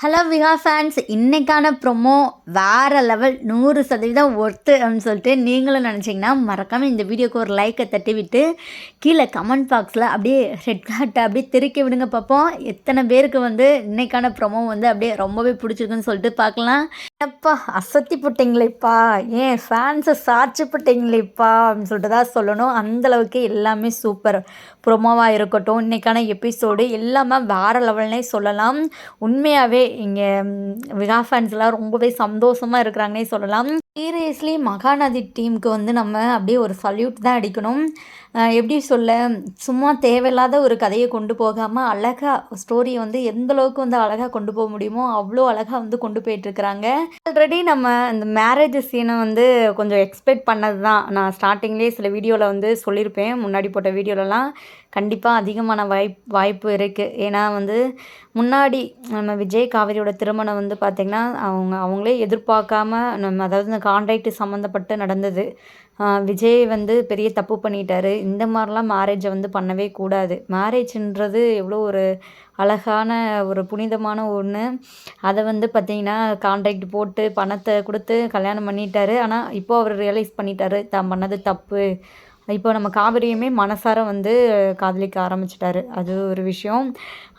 Hello Viha fans இன்றைக்கான promo வேறு level நூறு சதவீதம் ஒர்த்து அப்படின்னு சொல்லிட்டு நீங்களும் நினச்சிங்கன்னா மறக்காமல் இந்த வீடியோக்கு ஒரு லைக்கை தட்டி விட்டு கீழே கமெண்ட் பாக்ஸில் அப்படியே ரெட் கார்ட்டை அப்படியே திருக்கி விடுங்க பார்ப்போம் எத்தனை பேருக்கு வந்து இன்றைக்கான ப்ரொமோ வந்து அப்படியே ரொம்பவே பிடிச்சிருக்குன்னு சொல்லிட்டு பார்க்கலாம். அப்பா அசத்தி போட்டிங்களேப்பா. ஏன் ஃபேன்ஸை சாட்சி போட்டிங்களேப்பா அப்படின்னு சொல்லிட்டு தான் சொல்லணும். அந்தளவுக்கு எல்லாமே சூப்பர் ப்ரொமோவாக இருக்கட்டும். இன்றைக்கான எபிசோடு எல்லாமே வேறு லெவல்னே சொல்லலாம். உண்மையாகவே இங்கே விகா ஃபேன்ஸ்லாம் ரொம்பவே சந்தோஷமாக இருக்கிறாங்கன்னே சொல்லலாம். சீரியஸ்லி மகாநதி டீமுக்கு வந்து நம்ம அப்படியே ஒரு சல்யூட் தான் அடிக்கணும். எப்படி சொல்ல சும்மா தேவையில்லாத ஒரு கதையை கொண்டு போகாமல் அழகாக ஸ்டோரியை வந்து எந்த அளவுக்கு வந்து அழகாக கொண்டு போக முடியுமோ அவ்வளோ அழகாக வந்து கொண்டு போயிட்டுருக்குறாங்க. ஆல்ரெடி நம்ம இந்த மேரேஜ் சீனை வந்து கொஞ்சம் எக்ஸ்பெக்ட் பண்ணது தான் நான் ஸ்டார்டிங்லேயே சில வீடியோவில் வந்து சொல்லியிருப்பேன். முன்னாடி போட்ட வீடியோலலாம் கண்டிப்பாக அதிகமான வாய்ப் வாய்ப்பு இருக்குது ஏன்னா வந்து முன்னாடி நம்ம விஜய் காவேரியோட திருமணம் வந்து பார்த்திங்கன்னா அவங்க அவங்களே எதிர்பார்க்காம நம்ம அதாவது இந்த கான்ட்ராக்ட் சம்மந்தப்பட்டு நடந்தது. விஜய் வந்து பெரிய தப்பு பண்ணிட்டாரு. இந்த மாதிரிலாம் மேரேஜை வந்து பண்ணவே கூடாது. மேரேஜ்ன்றது எவ்வளோ ஒரு அழகான ஒரு புனிதமான ஒன்று அதை வந்து பார்த்திங்கன்னா கான்ட்ராக்ட் போட்டு பணத்தை கொடுத்து கல்யாணம் பண்ணிட்டாரு. ஆனால் இப்போது அவர் ரியலைஸ் பண்ணிட்டாரு தான் பண்ணது தப்பு. இப்போ நம்ம காவிரியுமே மனசார வந்து காதலிக்க ஆரம்பிச்சிட்டாரு. அது ஒரு விஷயம்.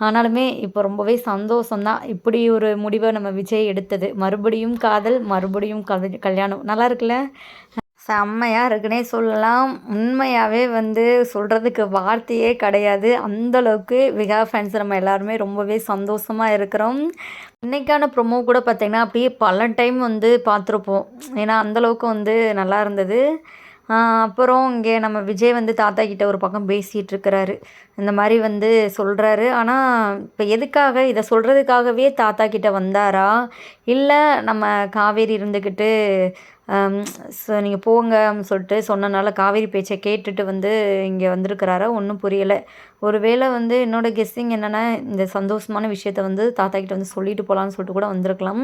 ஆனாலுமே இப்போ ரொம்பவே சந்தோஷம்தான். இப்படி ஒரு முடிவை நம்ம விஜய் எடுத்தது. மறுபடியும் காதல் மறுபடியும் கல் கல்யாணம். நல்லா இருக்குல்ல? செம்மையாக இருக்குன்னே சொல்லலாம். உண்மையாகவே வந்து சொல்கிறதுக்கு வார்த்தையே கிடையாது. அந்தளவுக்கு விகா ஃபேன்ஸ் நம்ம எல்லாருமே ரொம்பவே சந்தோஷமாக இருக்கிறோம். இன்றைக்கான ப்ரொமோ கூட பார்த்திங்கன்னா அப்படியே பல டைம் வந்து பார்த்துருப்போம் ஏன்னா அந்தளவுக்கு வந்து நல்லா இருந்தது. அப்புறம் இங்கே நம்ம விஜய் வந்து தாத்தா கிட்ட ஒரு பக்கம் பேசிகிட்டு இருக்கிறாரு. இந்த மாதிரி வந்து சொல்கிறாரு ஆனால் இப்போ எதுக்காக இதை சொல்கிறதுக்காகவே தாத்தா கிட்ட வந்தாரா? இல்லை நம்ம காவேரி இருந்துக்கிட்டு ஸோ நீங்கள் போங்க அப்படின்னு சொல்லிட்டு சொன்னனால காவேரி பேச்சை கேட்டுட்டு வந்து இங்கே வந்திருக்கிறாரா? ஒன்றும் புரியலை. ஒருவேளை வந்து என்னோடய கெஸ்ஸிங் என்னென்னா இந்த சந்தோஷமான விஷயத்த வந்து தாத்தா கிட்ட வந்து சொல்லிட்டு போகலான்னு சொல்லிட்டு கூட வந்திருக்கலாம்.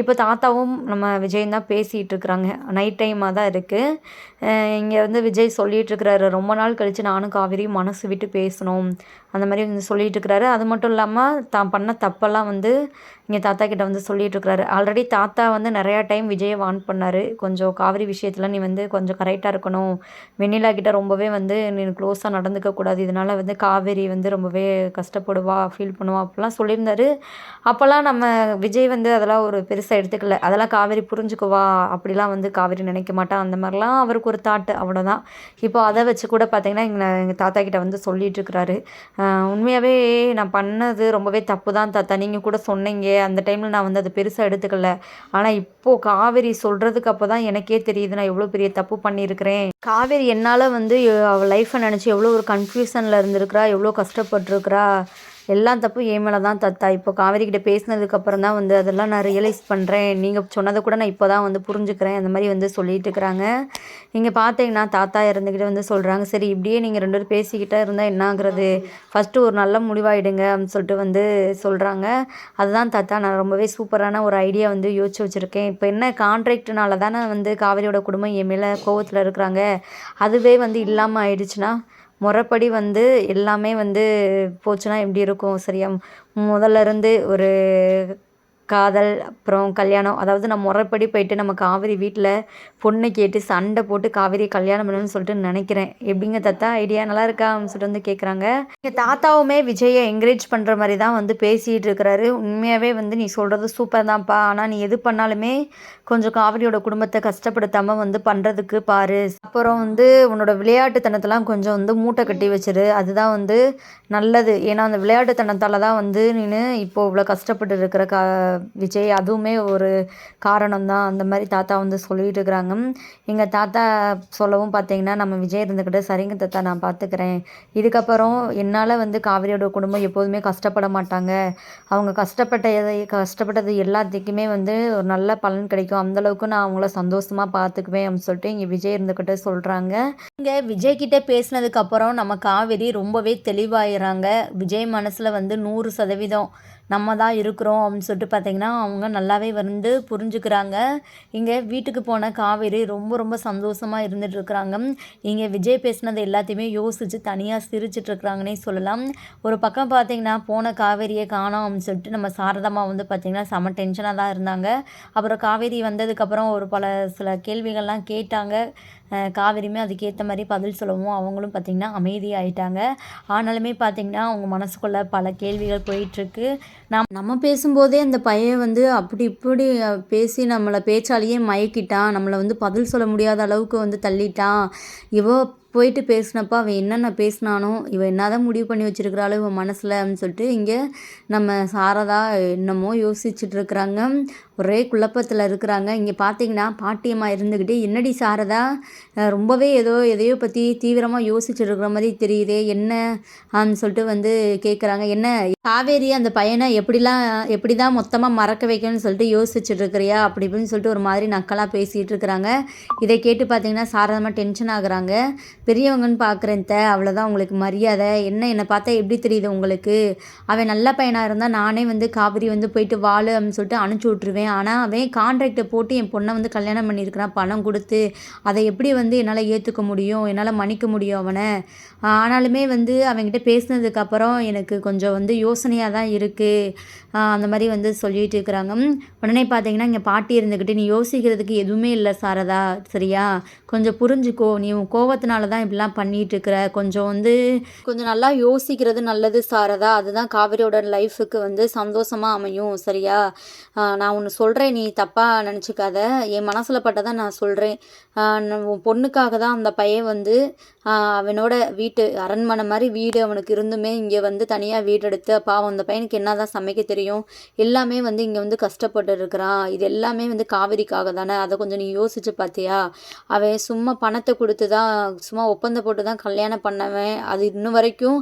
இப்போ தாத்தாவும் நம்ம விஜயும் தான் பேசிகிட்டு இருக்கிறாங்க. நைட் டைமாக தான் இருக்குது இங்கே வந்து விஜய் சொல்லிகிட்டு இருக்கிறாரு. ரொம்ப நாள் கழித்து நானும் காவிரியும் மனசு விட்டு பேசணும். அந்த மாதிரி வந்து சொல்லிகிட்டு இருக்கிறாரு. அது மட்டும் இல்லாமல் தான் பண்ண தப்பெல்லாம் வந்து இங்கே தாத்தா கிட்ட வந்து சொல்லிட்டு இருக்கிறாரு. ஆல்ரெடி தாத்தா வந்து நிறையா டைம் விஜயை வான் பண்ணார். கொஞ்சம் காவிரி விஷயத்தில் நீ வந்து கொஞ்சம் கரெக்டாக இருக்கணும். வெண்ணிலா கிட்ட ரொம்பவே வந்து நீ க்ளோஸாக நடந்துக்க கூடாது. இதனால் வந்து காவேரி வந்து ரொம்பவே கஷ்டப்படுவா ஃபீல் பண்ணுவா அப்படிலாம் சொல்லியிருந்தாரு. அப்போல்லாம் நம்ம விஜய் வந்து அதெல்லாம் ஒரு பெருசாக எடுத்துக்கல. அதெல்லாம் காவேரி புரிஞ்சுக்குவா அப்படிலாம் வந்து காவேரி நினைக்க மாட்டா. அந்த மாதிரிலாம் அவருக்கு ஒரு தாட்டு அவ்வளோதான். இப்போ அதை வச்சு கூட பார்த்திங்கன்னா எங்கள் எங்கள் தாத்தா கிட்ட வந்து சொல்லிகிட்ருக்கிறாரு உண்மையாகவே நான் பண்ணது ரொம்பவே தப்பு தான் தாத்தா. நீங்கள் கூட சொன்னீங்க. அந்த டைமில் நான் வந்து அதை பெருசாக எடுத்துக்கல. ஆனால் இப்போது காவேரி சொல்கிறதுக்கு அப்போ தான் எனக்கே தெரியுது நான் எவ்வளோ பெரிய தப்பு பண்ணியிருக்கிறேன். காவேரி என்னால் வந்து அவள் லைஃப்பை நினச்சி எவ்வளோ ஒரு கன்ஃபியூஷனில் இருந்திருக்கிறா. எவ்வளோ கஷ்டப்பட்டுருக்குறா எல்லாம் தப்பு என் மேலே தான் தத்தா. இப்போ காவேரி கிட்ட பேசினதுக்கப்புறம் தான் வந்து அதெல்லாம் நான் ரியலைஸ் பண்ணுறேன் நீங்கள் சொன்னதை கூட நான் இப்போ தான் வந்து புரிஞ்சுக்கிறேன். அந்த மாதிரி வந்து சொல்லிட்டு இருக்கிறாங்க. இங்கே பார்த்தீங்கன்னா தாத்தா இறந்துக்கிட்டே வந்து சொல்கிறாங்க சரி இப்படியே நீங்கள் ரெண்டு பேரும் பேசிக்கிட்டே இருந்தால் என்னாகிறது ஃபஸ்ட்டு ஒரு நல்ல முடிவாயிடுங்க அப்படின்னு சொல்லிட்டு வந்து சொல்கிறாங்க அதுதான் தாத்தா நான் ரொம்பவே சூப்பரான ஒரு ஐடியா வந்து யோசிச்சு வச்சுருக்கேன். இப்போ என்ன கான்ட்ராக்ட்னால தானே வந்து காவேரியோட குடும்பம் என் மேலே கோவத்தில் இருக்கிறாங்க. அதுவே வந்து இல்லாமல் ஆயிடுச்சுன்னா முறைப்படி வந்து எல்லாமே வந்து போச்சுன்னா எப்படி இருக்கும்? சரியா முதல்ல இருந்து ஒரு காதல் அப்புறம் கல்யாணம். அதாவது நம்ம முறைப்படி போயிட்டு நம்ம காவேரி வீட்டில் பொண்ணு கேட்டு சண்டை போட்டு காவேரி கல்யாணம் பண்ணணும்னு சொல்லிட்டு நினைக்கிறேன். எப்படிங்க தாத்தா? ஐடியா நல்லா இருக்கா? அப்படின்னு சொல்லிட்டு வந்து கேட்குறாங்க எங்கள் தாத்தாவுமே விஜயை என்கரேஜ் பண்ணுற மாதிரி தான் வந்து பேசிகிட்டு இருக்கிறாரு. உண்மையாகவே வந்து நீ சொல்கிறது சூப்பர் தான்ப்பா. ஆனால் நீ எது பண்ணாலுமே கொஞ்சம் காவிரியோட குடும்பத்தை கஷ்டப்படுத்தாமல் வந்து பண்ணுறதுக்கு பாரு. அப்புறம் வந்து உன்னோட விளையாட்டுத்தனத்தெல்லாம் கொஞ்சம் வந்து மூட்டை கட்டி வச்சிரு. அதுதான் வந்து நல்லது. ஏன்னா அந்த விளையாட்டுத்தனத்தால் தான் வந்து நீ இப்போ இவ்வளோ கஷ்டப்பட்டு இருக்கிற கா விஜய் அதுவுமே ஒரு காரணம் தான் அந்த மாதிரி தாத்தா வந்து சொல்லிட்டு இருக்கிறாங்க. எங்கள் தாத்தா சொல்லவும் பார்த்தீங்கன்னா நம்ம விஜய் இருந்துக்கிட்டு சரிங்க தாத்தா நான் பார்த்துக்கிறேன். இதுக்கப்புறம் என்னால் வந்து காவிரியோட குடும்பம் எப்போதுமே கஷ்டப்பட மாட்டாங்க. அவங்க கஷ்டப்பட்டதை கஷ்டப்பட்டது எல்லாத்துக்குமே வந்து ஒரு நல்ல பலன் கிடைக்கும். அந்தளவுக்கு நான் அவங்கள சந்தோஷமாக பார்த்துக்குவேன் அப்படின்னு சொல்லிட்டு இங்கே விஜய் இருந்துக்கிட்ட சொல்கிறாங்க இங்கே விஜய் பேசினதுக்கப்புறம் நம்ம காவேரி ரொம்பவே தெளிவாயிறாங்க. விஜய் மனசில் வந்து நூறு சதவீதம் நம்ம தான் இருக்கிறோம் அப்படின்னு சொல்லிட்டு பார்த்தீங்கன்னா அவங்க நல்லாவே வந்து புரிஞ்சுக்கிறாங்க. இங்கே வீட்டுக்கு போன காவேரி ரொம்ப ரொம்ப சந்தோஷமாக இருந்துட்டு இருக்கிறாங்க. இங்கே விஜய் பேசினது எல்லாத்தையுமே யோசித்து தனியாக சிரிச்சிட்டு இருக்கிறாங்கன்னே சொல்லலாம். ஒரு பக்கம் பார்த்தீங்கன்னா போன காவேரியை காணோம் அப்படின்னு சொல்லிட்டு நம்ம சாரதமாக வந்து பார்த்திங்கன்னா செம டென்ஷனாக தான் இருந்தாங்க. அப்புறம் காவேரி வந்ததுக்கப்புறம் ஒரு பல சில கேள்விகள்லாம் கேட்டாங்க. காவேரியுமே அதுக்கேற்ற மாதிரி பதில் சொல்லவும் அவங்களும் பார்த்திங்கன்னா அமைதியாகிட்டாங்க ஆனாலுமே பார்த்திங்கன்னா அவங்க மனசுக்குள்ளே பல கேள்விகள் போயிட்டுருக்கு. நாம் நம்ம பேசும்போதே அந்த பையன் வந்து அப்படி இப்படி பேசி நம்மளை பேச்சாலேயே மயக்கிட்டான். நம்மளை வந்து பதில் சொல்ல முடியாத அளவுக்கு வந்து தள்ளிட்டான். இவ போயிட்டு பேசினப்ப அவன் என்னென்ன பேசினானோ இவன் என்னதான் முடிவு பண்ணி வச்சுருக்கிறாளோ இவன் மனசில் அப்படின்னு சொல்லிட்டு இங்கே நம்ம சாரதா என்னமோ யோசிச்சுட்டு இருக்கிறாங்க. ஒரே குழப்பத்தில் இருக்கிறாங்க. இங்கே பார்த்தீங்கன்னா பாட்டியமாக இருந்துக்கிட்டு என்னடி சாரதா ரொம்பவே ஏதோ எதையோ பற்றி தீவிரமாக யோசிச்சுட்டு இருக்கிற மாதிரி தெரியுதே என்ன? அப்படின்னு சொல்லிட்டு வந்து கேட்குறாங்க என்ன காவேரி அந்த பையனை எப்படிலாம் எப்படி தான் மொத்தமாக மறக்க வைக்கணும்னு சொல்லிட்டு யோசிச்சுட்டு இருக்கிறியா? அப்படி இப்படின்னு சொல்லிட்டு ஒரு மாதிரி நக்கலாக பேசிகிட்டு இருக்கிறாங்க. இதை கேட்டு பார்த்தீங்கன்னா சாரதமாக டென்ஷன் ஆகுறாங்க. பெரியவங்கன்னு பார்க்குறேன் த அவ்வளோதான் உங்களுக்கு மரியாதை. என்ன என்னை பார்த்தா எப்படி தெரியுது உங்களுக்கு? அவன் நல்ல பையனாக இருந்தால் நானே வந்து காவிரி வந்து போயிட்டு வாழு அப்படின்னு சொல்லிட்டு அனுப்பிச்சி விட்ருவேன் ஆனால் அவன் கான்ட்ராக்டை போட்டு என் பொண்ணை வந்து கல்யாணம் பண்ணியிருக்கிறான். பணம் கொடுத்து அதை எப்படி வந்து என்னால் ஏற்றுக்க முடியும்? என்னால் மன்னிக்க முடியும் அவனை? ஆனாலுமே வந்து அவன்கிட்ட பேசினதுக்கப்புறம் எனக்கு கொஞ்சம் வந்து யோசனையாக தான் இருக்குது அந்த மாதிரி வந்து சொல்லிட்டு இருக்கிறாங்க. உடனே பார்த்தீங்கன்னா இங்கே பாட்டி இருந்துக்கிட்டு நீ யோசிக்கிறதுக்கு எதுவுமே இல்லை சாரதா. சரியா? கொஞ்சம் புரிஞ்சுக்கோ. நீ உன் கோவத்தினால தான் இப்படிலாம் பண்ணிட்டு இருக்கிற கொஞ்சம் வந்து கொஞ்சம் நல்லா யோசிக்கிறது நல்லது சாரதா. அதுதான் காவிரியோட லைஃபுக்கு வந்து சந்தோஷமாக அமையும் சரியா? நான் ஒன்று சொல்கிறேன் நீ தப்பாக நினச்சிக்காத. என் மனசில் பட்டதான் நான் சொல்கிறேன் உன் பொண்ணுக்காக தான் அந்த பையன் வந்து அவனோட வீட்டு அரண்மனை மாதிரி வீடு அவனுக்கு இருந்துமே இங்கே வந்து தனியாக வீடு எடுத்து பாவம் அந்த பையனுக்கு என்ன தான் சமைக்க தெரியும்? எல்லாமே வந்து இங்கே வந்து கஷ்டப்பட்டு இருக்கிறான். இது எல்லாமே வந்து காவிரிக்காக தானே? அதை கொஞ்சம் நீ யோசிச்சு பார்த்தியா அவன் சும்மா பணத்தை கொடுத்து தான் சும்மா ஒப்பந்தம் போட்டு தான் கல்யாணம் பண்ணவன். அது இன்னும் வரைக்கும்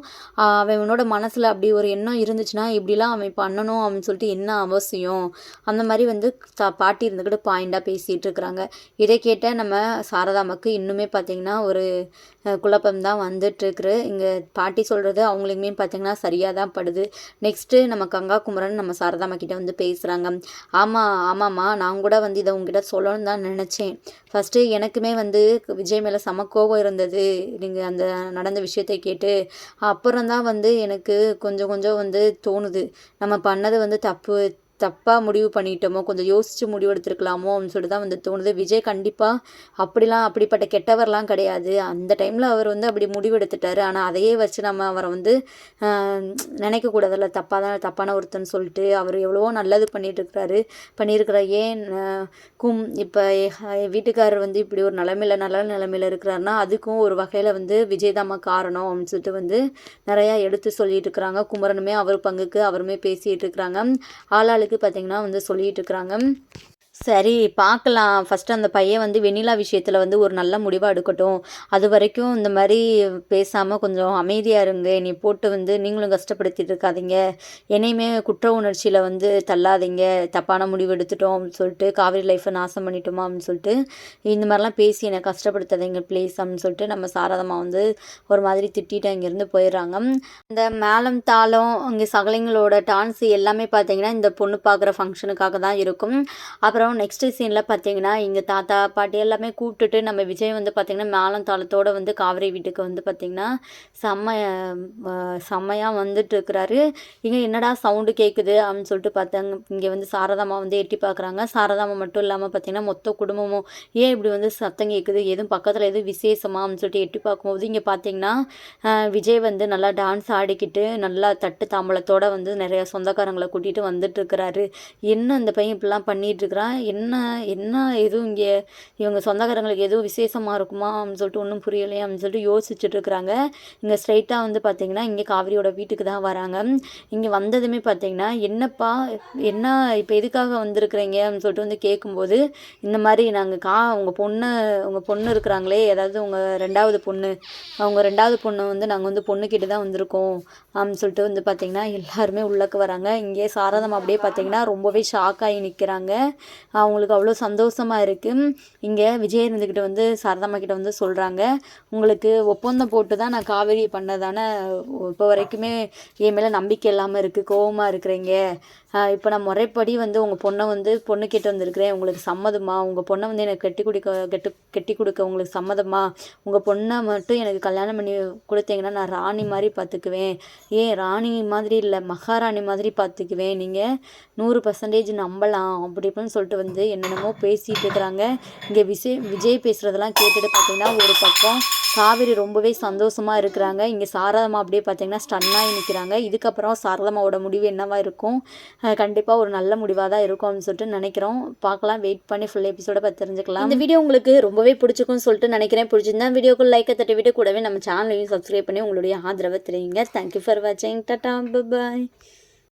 அவனோட அவன் உன்னோட மனசில் அப்படி ஒரு எண்ணம் இருந்துச்சுன்னா இப்படிலாம் அவன் பண்ணணும் அப்படின்னு சொல்லிட்டு என்ன அவசியம்? அந்த மாதிரி வந்து த பாட்டி இருந்துக்கிட்டு பாயிண்டாக பேசிகிட்டு இருக்கிறாங்க. இதை கேட்ட நம்ம சாரதாமாக்கு இன்னுமே பார்த்தீங்கன்னா ஒரு குழப்பம் தான் வந்துட்டுருக்குரு இங்கே பாட்டி சொல்கிறது அவங்களுக்குமே பார்த்திங்கன்னா சரியாக தான் படுது. நெக்ஸ்ட்டு நம்ம கங்கா குமரன் நம்ம சாரதாமா கிட்ட வந்து பேசுகிறாங்க ஆமாம் ஆமாம்மா நான் கூட வந்து இதை உங்ககிட்ட சொல்லணும்னு தான் நினச்சேன். ஃபஸ்ட்டு எனக்குமே வந்து விஜய் மேலே சம கோபம் இருந்தது. நீங்கள் அந்த நடந்த விஷயத்தை கேட்டு அப்புறம் தான் வந்து எனக்கு கொஞ்சம் கொஞ்சம் வந்து தோணுது. நம்ம பண்ணது வந்து தப்பு தப்பாக முடிவு பண்ணிட்டோமோ கொஞ்சம் யோசித்து முடிவெடுத்துருக்கலாமோ அப்படின்னு சொல்லிட்டு தான் வந்து தோணுது. விஜய் கண்டிப்பாக அப்படிலாம் அப்படிப்பட்ட கெட்டவர்லாம் கிடையாது. அந்த டைமில் அவர் வந்து அப்படி முடிவு எடுத்துட்டாரு. ஆனால் அதையே வச்சு நம்ம அவரை வந்து நினைக்கக்கூடாதுல்ல தப்பாக தான் தப்பான ஒருத்தன்னு சொல்லிட்டு அவர் எவ்வளவோ நல்லது பண்ணிட்டுருக்கிறாரு. பண்ணியிருக்கிறார் ஏன் கும் இப்போ வீட்டுக்காரர் வந்து இப்படி ஒரு நிலமையில நல்ல நிலமையில இருக்கிறாருன்னா அதுக்கும் ஒரு வகையில் வந்து விஜய் தாம்மா காரணம் அப்படின்னு சொல்லிட்டு வந்து நிறையா எடுத்து சொல்லிட்டு இருக்கிறாங்க. குமரனுமே அவர் பங்குக்கு அவருமே பேசிகிட்டு இருக்கிறாங்க. ஆளாளுக்கு பார்த்தீங்கன்னா வந்து சொல்லிட்டு இருக்கிறாங்க சரி பார்க்கலாம் ஃபஸ்ட்டு அந்த பையன் வந்து வெண்ணிலா விஷயத்தில் வந்து ஒரு நல்ல முடிவாக எடுக்கட்டும். அது வரைக்கும் இந்த மாதிரி பேசாமல் கொஞ்சம் அமைதியாக இருங்க. நீ போட்டு வந்து நீங்களும் கஷ்டப்படுத்திட்டு இருக்காதீங்க. என்னையுமே குற்ற உணர்ச்சியில் வந்து தள்ளாதீங்க. தப்பான முடிவு எடுத்துட்டோம் அப்படின்னு சொல்லிட்டு காவிரி லைஃப்பை நாசம் பண்ணிட்டோமா அப்படின்னு சொல்லிட்டு இந்த மாதிரிலாம் பேசி என்னை கஷ்டப்படுத்தாதீங்க ப்ளீஸ் அப்படின்னு சொல்லிட்டு நம்ம சாரதம்மா வந்து ஒரு மாதிரி திட்டிட்டு அங்கேருந்து போயிடுறாங்க. இந்த மேளம் தாளம் அங்கே சகலைங்களோட டான்ஸ் எல்லாமே பார்த்தீங்கன்னா இந்த பொண்ணு பார்க்குற ஃபங்க்ஷனுக்காக தான் இருக்கும். அப்புறம் நெக்ஸ்ட் சீனில் பார்த்தீங்கன்னா இங்கே தாத்தா பாட்டி எல்லாமே கூப்பிட்டுட்டு நம்ம விஜய் வந்து பார்த்திங்கன்னா மேலந்தாளத்தோடு வந்து காவிரி வீட்டுக்கு வந்து பார்த்திங்கன்னா செம்ம செம்மையாக வந்துட்டு இருக்கிறாரு. இங்கே என்னடா சவுண்டு கேட்குது அப்படின்னு சொல்லிட்டு பார்த்தாங்க இங்கே வந்து சாரதாமா வந்து எட்டி பார்க்குறாங்க சாரதாமா மட்டும் இல்லாமல் பார்த்திங்கன்னா மொத்த குடும்பமும் ஏன் இப்படி வந்து சத்தம் கேட்குது எதுவும் பக்கத்தில் எதுவும் விசேஷமா? அப்படின்னு சொல்லிட்டு எட்டி பார்க்கும்போது இங்கே பார்த்தீங்கன்னா விஜய் வந்து நல்லா டான்ஸ் ஆடிக்கிட்டு நல்லா தட்டு தாம்பளத்தோட வந்து நிறையா சொந்தக்காரங்களை கூட்டிகிட்டு வந்துட்டு இருக்கிறாரு. என்ன அந்த பையன் இப்படிலாம் பண்ணிகிட்டு இருக்கிறான்? என்ன என்ன எதுவும் இங்கே இவங்க சொந்தக்காரங்களுக்கு எதுவும் விசேஷமாக இருக்குமா அப்படின்னு சொல்லிட்டு ஒன்றும் புரியலையே அப்படின்னு சொல்லிட்டு யோசிச்சுட்டு இருக்கிறாங்க. இங்கே ஸ்ட்ரைட்டாக வந்து பார்த்தீங்கன்னா இங்கே காவிரியோட வீட்டுக்கு தான் வராங்க. இங்கே வந்ததுமே பார்த்தீங்கன்னா என்னப்பா என்ன இப்போ எதுக்காக வந்திருக்கிறீங்க? அப்படின்னு சொல்லிட்டு வந்து கேட்கும்போது இந்த மாதிரி நாங்கள் கா உங்கள் பொண்ணு உங்கள் பொண்ணு இருக்கிறாங்களே ஏதாவது உங்கள் ரெண்டாவது பொண்ணு அவங்க ரெண்டாவது பொண்ணு வந்து நாங்கள் வந்து பொண்ணுக்கிட்ட தான் வந்திருக்கோம். அப்படின்னு சொல்லிட்டு வந்து பார்த்தீங்கன்னா எல்லாருமே உள்ளக்கு வராங்க. இங்கே சாரதம் அப்படியே பார்த்தீங்கன்னா ரொம்பவே ஷாக் ஆகி நிற்கிறாங்க அவங்களுக்கு அவ்வளோ சந்தோஷமாக இருக்குது இங்கே விஜய் இருந்துக்கிட்ட வந்து சாரதாம்மா கிட்ட வந்து சொல்கிறாங்க உங்களுக்கு ஒப்பந்தம் போட்டு தான் நான் காவேரி பண்ணதானே இப்போ வரைக்குமே என் மேலே நம்பிக்கை இல்லாமல் இருக்குது கோவமாக இருக்கிறீங்க. இப்போ நான் முறைப்படி வந்து உங்கள் பொண்ணை வந்து பொண்ணு கேட்டு வந்திருக்கிறேன். உங்களுக்கு சம்மதமா? உங்கள் பொண்ணை வந்து எனக்கு கட்டி கொடுக்க கெட்டு கெட்டி கொடுக்க உங்களுக்கு சம்மதமா? உங்கள் பொண்ணை மட்டும் எனக்கு கல்யாணம் பண்ணி கொடுத்தீங்கன்னா நான் ராணி மாதிரி பார்த்துக்குவேன் ஏன் ராணி மாதிரி இல்லை மகாராணி மாதிரி பார்த்துக்குவேன் நீங்கள் நூறு பர்சன்டேஜ் நம்பலாம். அப்படி இப்படின்னு சொல்லிட்டு வந்து என்னென்னமோ பேசிகிட்டு இருக்கிறாங்க. இங்கே விஜய் விஜய் பேசுகிறதெல்லாம் கேட்டுட்டு பார்த்தீங்கன்னா ஒரு பக்கம் காவேரி ரொம்பவே சந்தோஷமாக இருக்கிறாங்க. இங்கே சாரதம்மா அப்படியே பார்த்தீங்கன்னா ஸ்டன்னாகி நிற்கிறாங்க இதுக்கப்புறம் சாரதம்மாவோட முடிவு என்னவா இருக்கும்? கண்டிப்பாக ஒரு நல்ல முடிவாக தான் இருக்கும் அப்படின்னு சொல்லிட்டு நினைக்கிறோம். பார்க்கலாம். வெயிட் பண்ணி ஃபுல் எபிசோட பார்த்து தெரிஞ்சுக்கலாம். இந்த வீடியோ உங்களுக்கு ரொம்பவே பிடிச்சிக்கும்னு சொல்லிட்டு நினைக்கிறேன். பிடிச்சிருந்தா வீடியோக்கு லைக்கை தட்டி விட்டு கூடவே நம்ம சேனலையும் சப்ஸ்கிரைப் பண்ணி உங்களுடைய ஆதரவை தெரியுங்க தேங்க்யூ ஃபார் வாட்சிங் டாட்டா பாய்